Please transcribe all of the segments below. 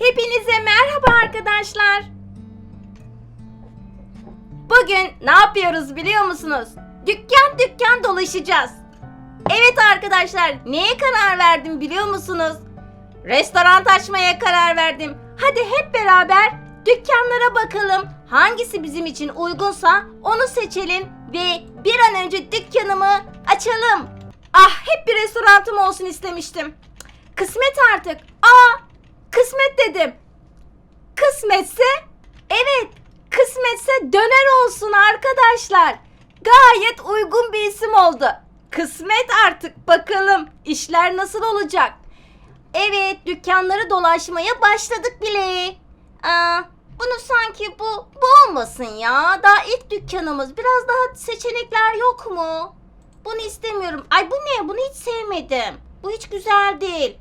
Hepinize merhaba arkadaşlar. Bugün ne yapıyoruz biliyor musunuz? Dükkan dükkan dolaşacağız. Evet arkadaşlar, neye karar verdim biliyor musunuz? Restoran açmaya karar verdim. Hadi hep beraber dükkanlara bakalım. Hangisi bizim için uygunsa onu seçelim ve bir an önce dükkanımı açalım. Ah hep bir restoranım olsun istemiştim. Kısmet artık. Aa kısmet dedim. Kısmetse evet kısmetse döner olsun arkadaşlar. Gayet uygun bir isim oldu. Kısmet artık bakalım işler nasıl olacak. Evet dükkanları dolaşmaya başladık bile. Aa, bunu sanki bu, bu olmasın ya. Daha ilk dükkanımız. Biraz daha seçenekler yok mu? Bunu istemiyorum. Ay bu ne? Bunu hiç sevmedim. Bu hiç güzel değil.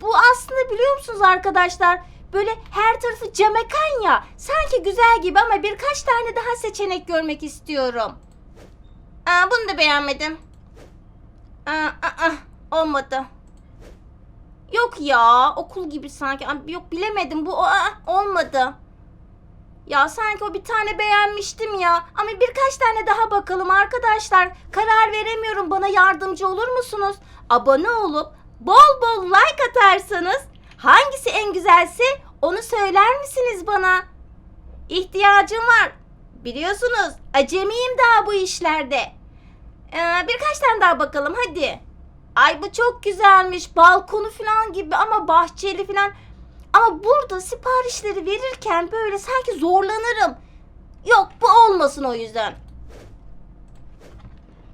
Bu aslında biliyor musunuz arkadaşlar? Böyle her tarafı camekan ya. Sanki güzel gibi ama birkaç tane daha seçenek görmek istiyorum. Aa, bunu da beğenmedim. Aa, aa, olmadı. Yok ya okul gibi sanki. Yok bilemedim bu aa, olmadı. Ya sanki o bir tane beğenmiştim ya. Ama birkaç tane daha bakalım arkadaşlar. Karar veremiyorum. Bana yardımcı olur musunuz? Abone olup bol bol like atarsanız hangisi en güzelse onu söyler misiniz bana? İhtiyacım var. Biliyorsunuz acemiyim daha bu işlerde. Ee, birkaç tane daha bakalım hadi. Ay bu çok güzelmiş. Balkonu falan gibi ama bahçeli falan. Ama burada siparişleri verirken böyle sanki zorlanırım. Yok bu olmasın o yüzden.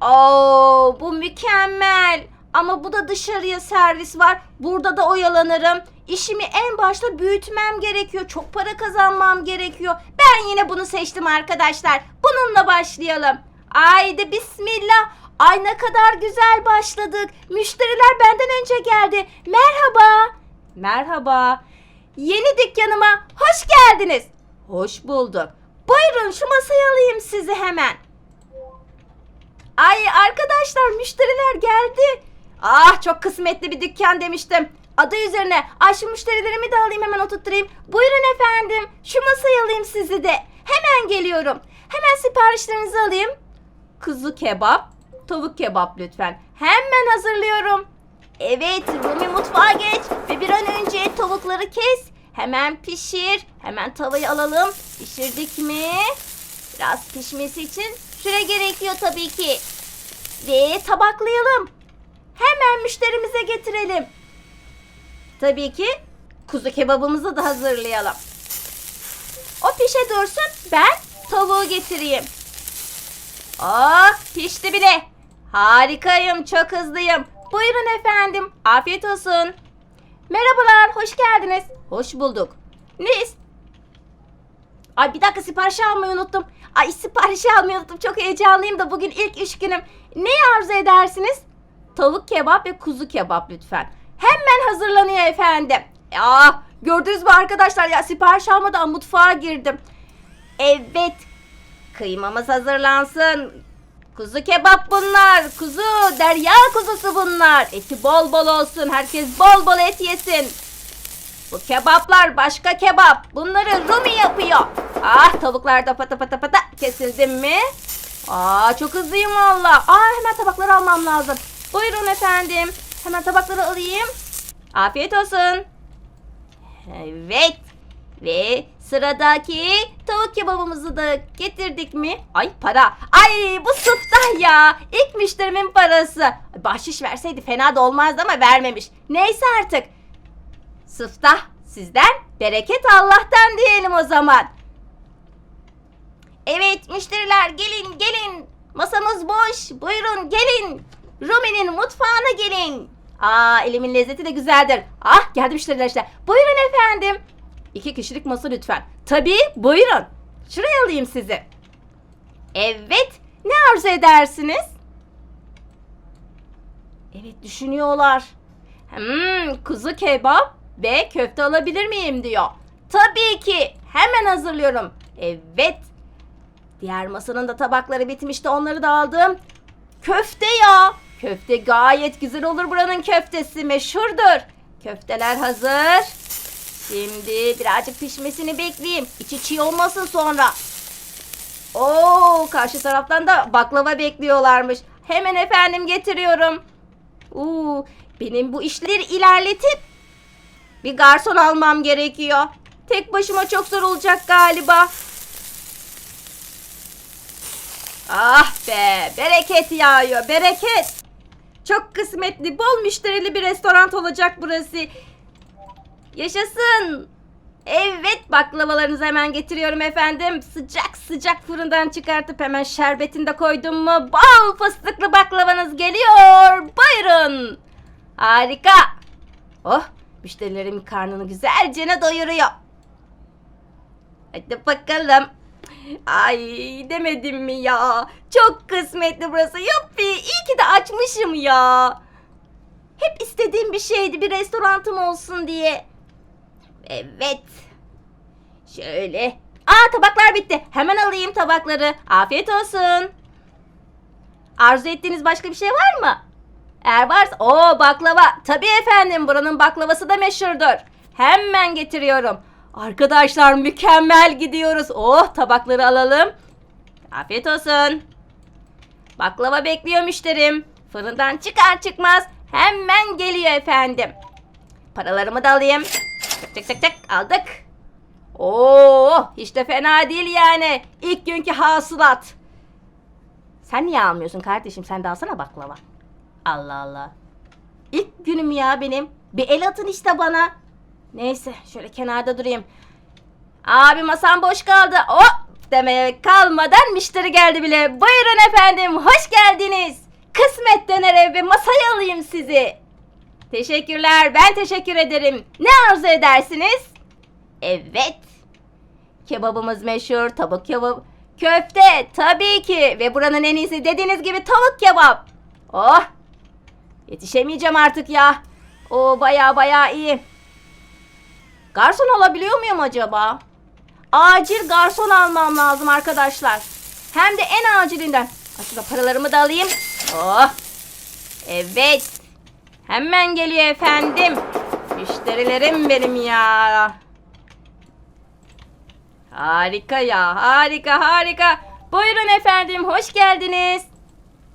Oo bu mükemmel. Ama bu da dışarıya servis var. Burada da oyalanırım. İşimi en başta büyütmem gerekiyor. Çok para kazanmam gerekiyor. Ben yine bunu seçtim arkadaşlar. Bununla başlayalım. Haydi bismillah. Ay ne kadar güzel başladık. Müşteriler benden önce geldi. Merhaba. Merhaba. Yeni dükkanıma hoş geldiniz. Hoş bulduk. Buyurun şu masayı alayım sizi hemen. Ay arkadaşlar müşteriler geldi. Ah çok kısmetli bir dükkan demiştim. Adı üzerine. Ay şu müşterilerimi de alayım hemen oturtturayım. Buyurun efendim. Şu masayı alayım sizi de. Hemen geliyorum. Hemen siparişlerinizi alayım. Kuzu kebap, tavuk kebap lütfen. Hemen hazırlıyorum. Evet Rumi mutfağa geç ve bir an önce tavukları kes. Hemen pişir. Hemen tavayı alalım. Pişirdik mi? Biraz pişmesi için süre gerekiyor tabii ki. Ve tabaklayalım. Hemen müşterimize getirelim. Tabii ki kuzu kebabımızı da hazırlayalım. O pişe dursun ben tavuğu getireyim. Oh pişti bile. Harikayım çok hızlıyım. Buyurun efendim afiyet olsun. Merhabalar hoş geldiniz. Hoş bulduk. Ne is- Ay bir dakika sipariş almayı unuttum. Ay siparişi almayı unuttum. Çok heyecanlıyım da bugün ilk iş günüm. Ne arzu edersiniz? Tavuk kebap ve kuzu kebap lütfen. Hemen hazırlanıyor efendim. Ya gördünüz mü arkadaşlar ya sipariş almadan mutfağa girdim. Evet. Kıymamız hazırlansın. Kuzu kebap bunlar. Kuzu, derya kuzusu bunlar. Eti bol bol olsun. Herkes bol bol et yesin. Bu kebaplar başka kebap. Bunları Rumi yapıyor. Ah tavuklar da pata pata pata kesildi mi? Aa çok hızlıyım valla. Aa hemen tabakları almam lazım. Buyurun efendim. Hemen tabakları alayım. Afiyet olsun. Evet. Ve sıradaki tavuk kebabımızı da getirdik mi? Ay para. Ay bu sıftah ya. İlk müşterimin parası. Bahşiş verseydi fena da olmazdı ama vermemiş. Neyse artık. Sıftah sizden, bereket Allah'tan diyelim o zaman. Evet müşteriler gelin gelin. Masamız boş. Buyurun gelin. Rumi'nin mutfağına gelin. Aa elimin lezzeti de güzeldir. Ah geldi müşteriler işte. Buyurun efendim. İki kişilik masa lütfen. Tabii buyurun. Şuraya alayım sizi. Evet. Ne arzu edersiniz? Evet düşünüyorlar. Hmm, kuzu kebap ve köfte alabilir miyim diyor. Tabii ki. Hemen hazırlıyorum. Evet. Diğer masanın da tabakları bitmişti. Onları da aldım. Köfte ya. Köfte gayet güzel olur buranın köftesi. Meşhurdur. Köfteler hazır. Şimdi birazcık pişmesini bekleyeyim. İçi çiğ olmasın sonra. Oo, karşı taraftan da baklava bekliyorlarmış. Hemen efendim getiriyorum. Oo, benim bu işleri ilerletip bir garson almam gerekiyor. Tek başıma çok zor olacak galiba. Ah be, bereket yağıyor, bereket. Çok kısmetli, bol müşterili bir restoran olacak burası. Yaşasın. Evet baklavalarınızı hemen getiriyorum efendim. Sıcak sıcak fırından çıkartıp hemen şerbetini de koydum mu bal fıstıklı baklavanız geliyor. Buyurun. Harika. Oh müşterilerin karnını güzelce doyuruyor. Hadi bakalım. Ay demedim mi ya? Çok kısmetli burası. Yuppi iyi ki de açmışım ya. Hep istediğim bir şeydi bir restoranım olsun diye. Evet. Şöyle. Aa tabaklar bitti. Hemen alayım tabakları. Afiyet olsun. Arzu ettiğiniz başka bir şey var mı? Eğer varsa o baklava. Tabii efendim buranın baklavası da meşhurdur. Hemen getiriyorum. Arkadaşlar mükemmel gidiyoruz. Oh tabakları alalım. Afiyet olsun. Baklava bekliyor müşterim. Fırından çıkar çıkmaz hemen geliyor efendim. Paralarımı da alayım. Tık tık tık aldık. Oo, hiç de fena değil yani. İlk günkü hasılat. Sen niye almıyorsun kardeşim? Sen de alsana baklava. Allah Allah. İlk günüm ya benim. Bir el atın işte bana. Neyse şöyle kenarda durayım. Abi masam boş kaldı. Hop demeye kalmadan müşteri geldi bile. Buyurun efendim hoş geldiniz. Kısmet döner ev ve masaya alayım sizi. Teşekkürler ben teşekkür ederim. Ne arzu edersiniz? Evet. Kebabımız meşhur tavuk kebap. Köfte tabii ki ve buranın en iyisi dediğiniz gibi tavuk kebap. Oh yetişemeyeceğim artık ya. O baya baya iyi. Garson alabiliyor muyum acaba? Acil garson almam lazım arkadaşlar. Hem de en acilinden. Aslında paralarımı da alayım. Oh. Evet. Hemen geliyor efendim. Müşterilerim benim ya. Harika ya. Harika harika. Buyurun efendim. Hoş geldiniz.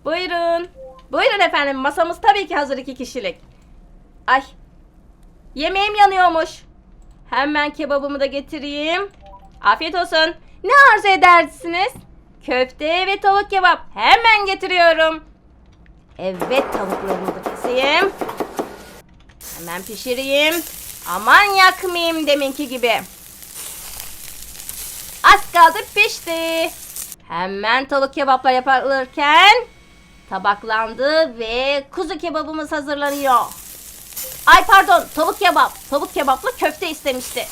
Buyurun. Buyurun efendim. Masamız tabii ki hazır iki kişilik. Ay. Yemeğim yanıyormuş. Hemen kebabımı da getireyim. Afiyet olsun. Ne arzu edersiniz? Köfte ve tavuk kebap. Hemen getiriyorum. Evet tavuklarımı da keseyim. Hemen pişireyim. Aman yakmayayım deminki gibi. Az kaldı pişti. Hemen tavuk kebaplar yapılırken tabaklandı ve kuzu kebabımız hazırlanıyor. Ay pardon tavuk kebap. Tavuk kebapla köfte istemişti.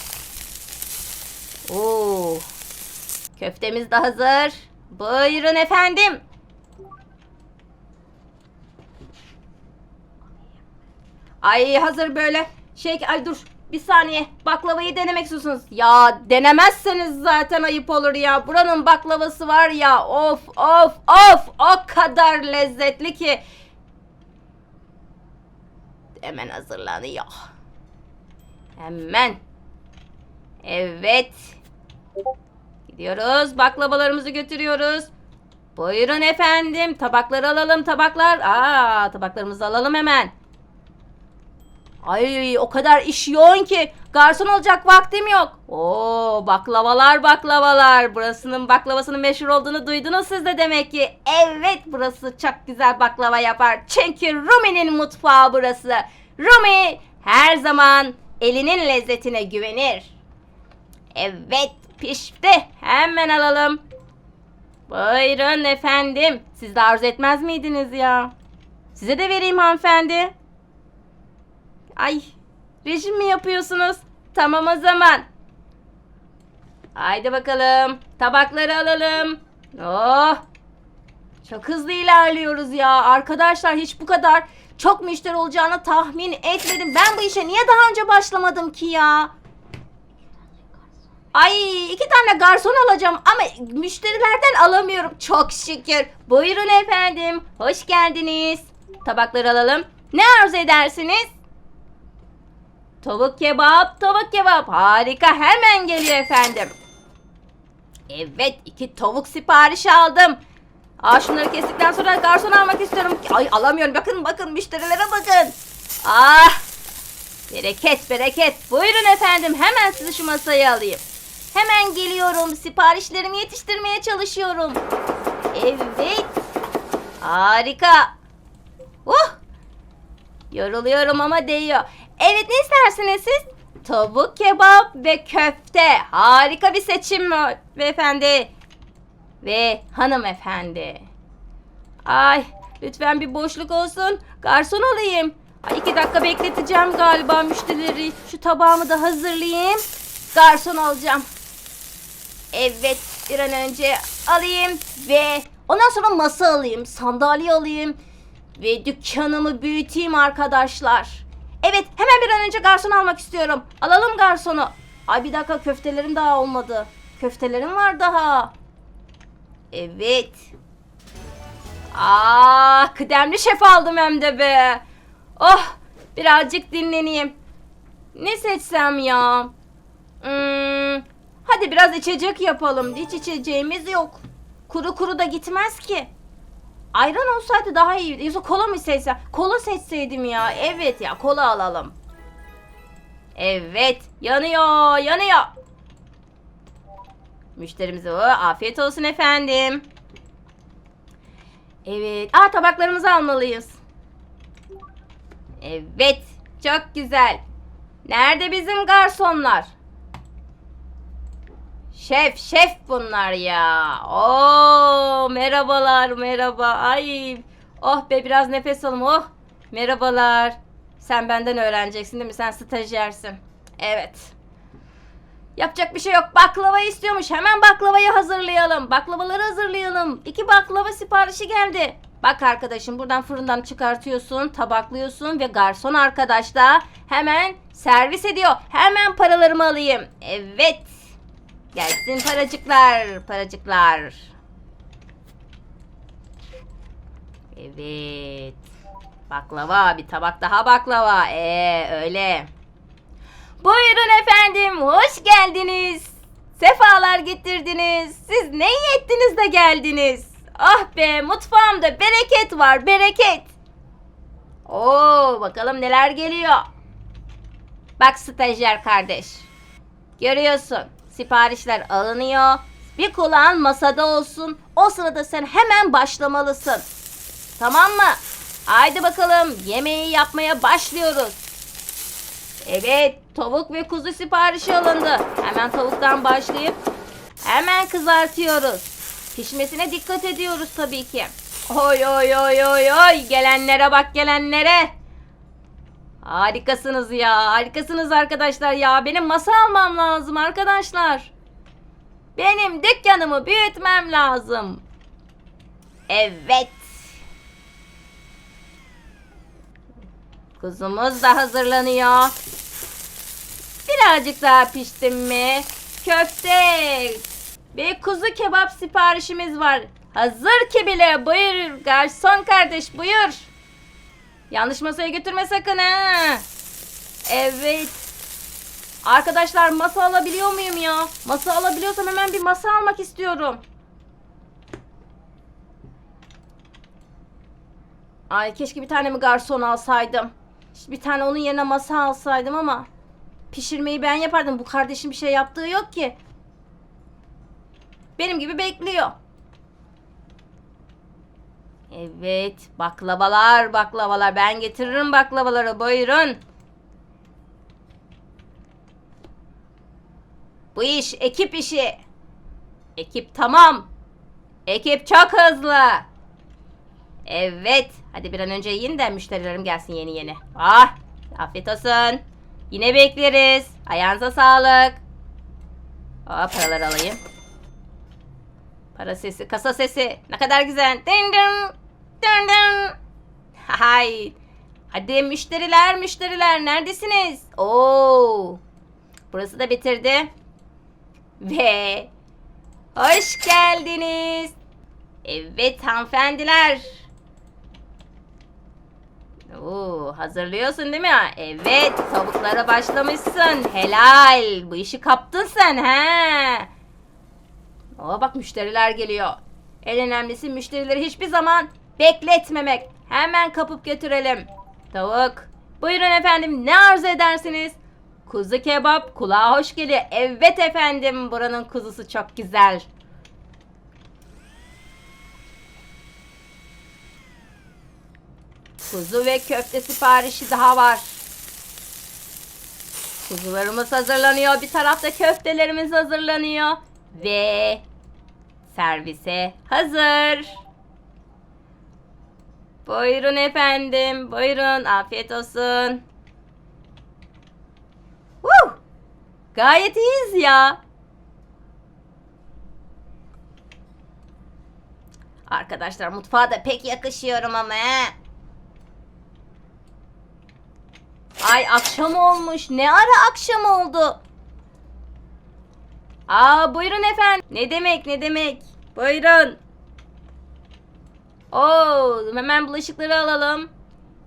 Oo. Köftemiz de hazır. Buyurun efendim. Ay hazır böyle şey ay dur bir saniye baklavayı denemek istiyorsunuz. Ya denemezseniz zaten ayıp olur ya. Buranın baklavası var ya of of of o kadar lezzetli ki. Hemen hazırlanıyor. Hemen. Evet. Gidiyoruz. Baklavalarımızı götürüyoruz. Buyurun efendim. Tabakları alalım tabaklar. Aa, tabaklarımızı alalım hemen. Ay o kadar iş yoğun ki garson olacak vaktim yok. Oo baklavalar baklavalar. Burasının baklavasının meşhur olduğunu duydunuz siz de demek ki. Evet burası çok güzel baklava yapar. Çünkü Rumi'nin mutfağı burası. Rumi her zaman elinin lezzetine güvenir. Evet pişti. Hemen alalım. Buyurun efendim. Siz de arzu etmez miydiniz ya? Size de vereyim hanımefendi. Ay rejim mi yapıyorsunuz? Tamam o zaman. Haydi bakalım. Tabakları alalım. Oh. Çok hızlı ilerliyoruz ya. Arkadaşlar hiç bu kadar çok müşteri olacağını tahmin etmedim. Ben bu işe niye daha önce başlamadım ki ya? Ay iki tane garson alacağım ama müşterilerden alamıyorum. Çok şükür. Buyurun efendim. Hoş geldiniz. Tabakları alalım. Ne arzu edersiniz? Tavuk kebap, tavuk kebap. Harika hemen geliyor efendim. Evet iki tavuk siparişi aldım. Aa şunları kestikten sonra garson almak istiyorum. Ay alamıyorum. Bakın bakın müşterilere bakın. Ah bereket bereket. Buyurun efendim hemen sizi şu masaya alayım. Hemen geliyorum. Siparişlerimi yetiştirmeye çalışıyorum. Evet. Harika. Uh. Yoruluyorum ama değiyor. Evet ne istersiniz siz? Tavuk kebap ve köfte. Harika bir seçim mi beyefendi? Ve hanımefendi. Ay lütfen bir boşluk olsun. Garson olayım. Ay iki dakika bekleteceğim galiba müşterileri. Şu tabağımı da hazırlayayım. Garson olacağım. Evet bir an önce alayım ve ondan sonra masa alayım, sandalye alayım ve dükkanımı büyüteyim arkadaşlar. Evet hemen bir an önce garson almak istiyorum. Alalım garsonu. Ay bir dakika köftelerim daha olmadı. Köftelerim var daha. Evet. Aa, kıdemli şef aldım hem de be. Oh, birazcık dinleneyim. Ne seçsem ya? Hmm, hadi biraz içecek yapalım. Hiç içeceğimiz yok. Kuru kuru da gitmez ki. Ayran olsaydı daha iyiydi. Yoksa kola mı seçsem? Kola seçseydim ya. Evet ya kola alalım. Evet yanıyor yanıyor. Müşterimize o afiyet olsun efendim. Evet. Aa tabaklarımızı almalıyız. Evet. Çok güzel. Nerede bizim garsonlar? Şef, şef bunlar ya. Oo, merhabalar, merhaba. Ay, oh be biraz nefes alım. Oh, merhabalar. Sen benden öğreneceksin değil mi? Sen stajyersin. Evet. Yapacak bir şey yok. Baklava istiyormuş. Hemen baklavayı hazırlayalım. Baklavaları hazırlayalım. İki baklava siparişi geldi. Bak arkadaşım buradan fırından çıkartıyorsun, tabaklıyorsun ve garson arkadaş da hemen servis ediyor. Hemen paralarımı alayım. Evet. Gelsin paracıklar, paracıklar. Evet. Baklava, bir tabak daha baklava. Ee, öyle. Buyurun efendim, hoş geldiniz. Sefalar getirdiniz. Siz ne iyi de geldiniz. Ah be, mutfağımda bereket var, bereket. Oo, bakalım neler geliyor. Bak stajyer kardeş. Görüyorsun, siparişler alınıyor. Bir kulağın masada olsun. O sırada sen hemen başlamalısın. Tamam mı? Haydi bakalım yemeği yapmaya başlıyoruz. Evet, tavuk ve kuzu siparişi alındı. Hemen tavuktan başlayıp hemen kızartıyoruz. Pişmesine dikkat ediyoruz tabii ki. Oy oy oy oy oy gelenlere bak gelenlere. Harikasınız ya. Harikasınız arkadaşlar ya. Benim masa almam lazım arkadaşlar. Benim dükkanımı büyütmem lazım. Evet. Kuzumuz da hazırlanıyor. Birazcık daha piştim mi? Köfte ve kuzu kebap siparişimiz var. Hazır ki bile. Buyur garson kardeş buyur. Yanlış masaya götürme sakın ha. Evet. Arkadaşlar masa alabiliyor muyum ya? Masa alabiliyorsam hemen bir masa almak istiyorum. Ay keşke bir tane mi garson alsaydım. Bir tane onun yerine masa alsaydım ama pişirmeyi ben yapardım. Bu kardeşim bir şey yaptığı yok ki. Benim gibi bekliyor. Evet, baklavalar, baklavalar. Ben getiririm baklavaları. Buyurun. Bu iş ekip işi. Ekip tamam. Ekip çok hızlı. Evet. Hadi bir an önce yiyin de müşterilerim gelsin yeni yeni. Ah, afiyet olsun. Yine bekleriz. Ayağınıza sağlık. Aa, paraları alayım. Para sesi, kasa sesi. Ne kadar güzel. Dın dın. Dın dın. Hay. Hadi müşteriler, müşteriler neredesiniz? Oo. Burası da bitirdi. Ve hoş geldiniz. Evet hanımefendiler. Oo, hazırlıyorsun değil mi? Evet, tavuklara başlamışsın. Helal. Bu işi kaptın sen he. Aa bak müşteriler geliyor. En önemlisi müşterileri hiçbir zaman bekletmemek. Hemen kapıp götürelim. Tavuk. Buyurun efendim ne arzu edersiniz? Kuzu kebap kulağa hoş geliyor. Evet efendim buranın kuzusu çok güzel. Kuzu ve köfte siparişi daha var. Kuzularımız hazırlanıyor. Bir tarafta köftelerimiz hazırlanıyor. Ve servise hazır. Buyurun efendim. Buyurun. Afiyet olsun. Woo! Gayet iyiyiz ya. Arkadaşlar mutfağa da pek yakışıyorum ama he. Ay akşam olmuş. Ne ara akşam oldu? Aa buyurun efendim. Ne demek ne demek. Buyurun. Oo hemen bulaşıkları alalım.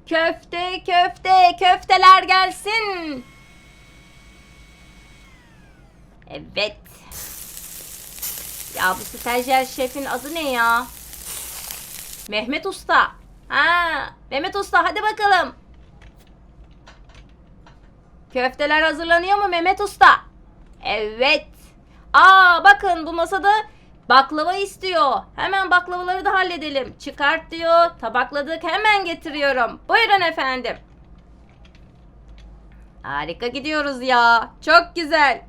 Köfte köfte köfteler gelsin. Evet. Ya bu stajyer şefin adı ne ya? Mehmet Usta. Ha, Mehmet Usta hadi bakalım. Köfteler hazırlanıyor mu Mehmet Usta? Evet. Aa bakın bu masada baklava istiyor. Hemen baklavaları da halledelim. Çıkart diyor. Tabakladık hemen getiriyorum. Buyurun efendim. Harika gidiyoruz ya. Çok güzel.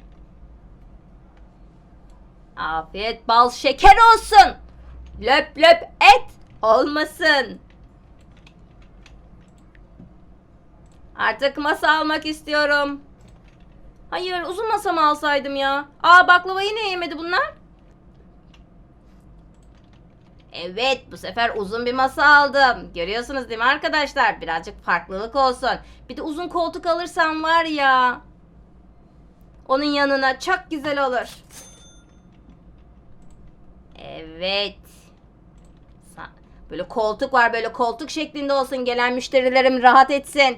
Afiyet bal şeker olsun. Löp löp et olmasın. Artık masa almak istiyorum. Hayır uzun masa mı alsaydım ya? Aa baklava yine yemedi bunlar. Evet bu sefer uzun bir masa aldım. Görüyorsunuz değil mi arkadaşlar? Birazcık farklılık olsun. Bir de uzun koltuk alırsam var ya. Onun yanına çok güzel olur. Evet. Böyle koltuk var böyle koltuk şeklinde olsun. Gelen müşterilerim rahat etsin.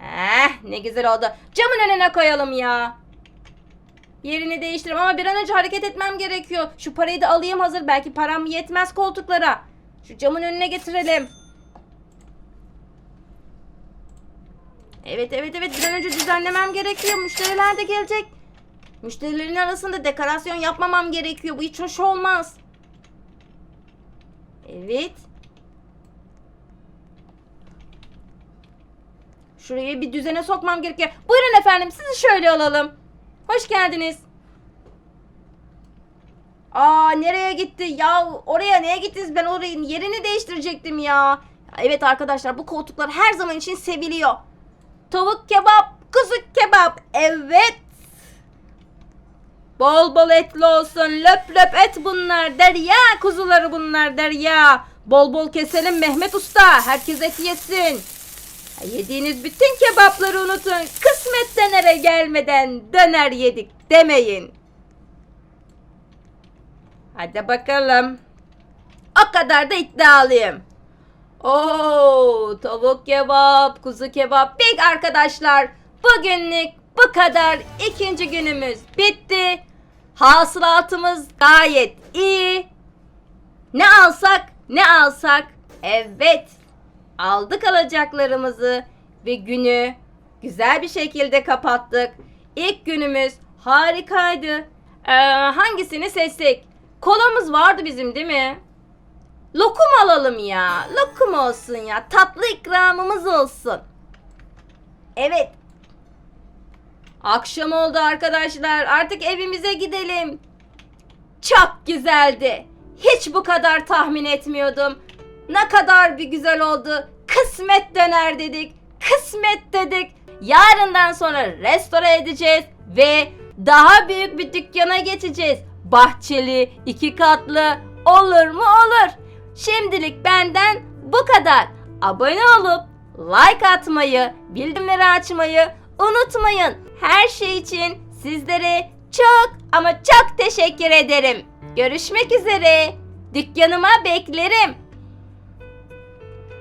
Eh ne güzel oldu. Camın önüne koyalım ya. Yerini değiştireyim ama bir an önce hareket etmem gerekiyor. Şu parayı da alayım hazır. Belki param yetmez koltuklara. Şu camın önüne getirelim. Evet evet evet bir an önce düzenlemem gerekiyor. Müşteriler de gelecek. Müşterilerin arasında dekorasyon yapmamam gerekiyor. Bu hiç hoş olmaz. Evet. Şurayı bir düzene sokmam gerekiyor. Buyurun efendim sizi şöyle alalım. Hoş geldiniz. Aa nereye gitti? Ya oraya neye gittiniz? Ben orayı yerini değiştirecektim ya. Evet arkadaşlar bu koltuklar her zaman için seviliyor. Tavuk kebap, kuzu kebap. Evet. Bol bol etli olsun. Löp löp et bunlar. Derya kuzuları bunlar derya. Bol bol keselim Mehmet Usta. Herkes et yesin. Yediğiniz bütün kebapları unutun. Kısmet dönere gelmeden döner yedik demeyin. Hadi bakalım. O kadar da iddialıyım. Oo, tavuk kebap, kuzu kebap. Peki arkadaşlar, bugünlük bu kadar. İkinci günümüz bitti. Hasılatımız gayet iyi. Ne alsak, ne alsak. Evet, aldık alacaklarımızı ve günü güzel bir şekilde kapattık. İlk günümüz harikaydı. Ee, hangisini seçsek? Kolamız vardı bizim değil mi? Lokum alalım ya. Lokum olsun ya. Tatlı ikramımız olsun. Evet. Akşam oldu arkadaşlar. Artık evimize gidelim. Çok güzeldi. Hiç bu kadar tahmin etmiyordum. Ne kadar bir güzel oldu. Kısmet döner dedik. Kısmet dedik. Yarından sonra restore edeceğiz ve daha büyük bir dükkana geçeceğiz. Bahçeli, iki katlı olur mu olur. Şimdilik benden bu kadar. Abone olup like atmayı, bildirimleri açmayı unutmayın. Her şey için sizlere çok ama çok teşekkür ederim. Görüşmek üzere. Dükkanıma beklerim.